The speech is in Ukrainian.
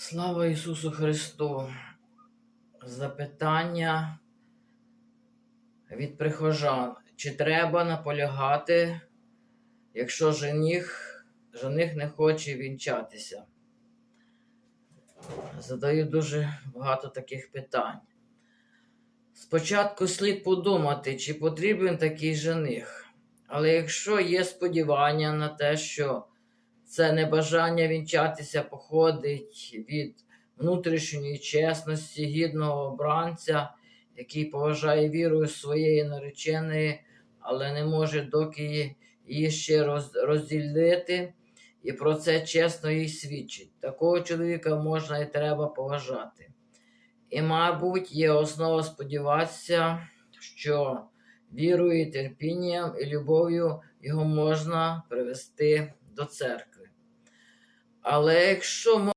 Слава Ісусу Христу! Запитання від прихожан. Чи треба наполягати, якщо жених, жених не хоче вінчатися? Задаю дуже багато таких питань. Спочатку слід подумати, чи потрібен такий жених. Але якщо є сподівання на те, що це небажання вінчатися походить від внутрішньої чесності, гідного обранця, який поважає вірою своєї нареченої, але не може доки її ще роз- розділити, і про це чесно їй свідчить. Такого чоловіка можна і треба поважати. І, мабуть, є основа сподіватися, що вірою, терпінням і любов'ю його можна привести до церкви. Але якщо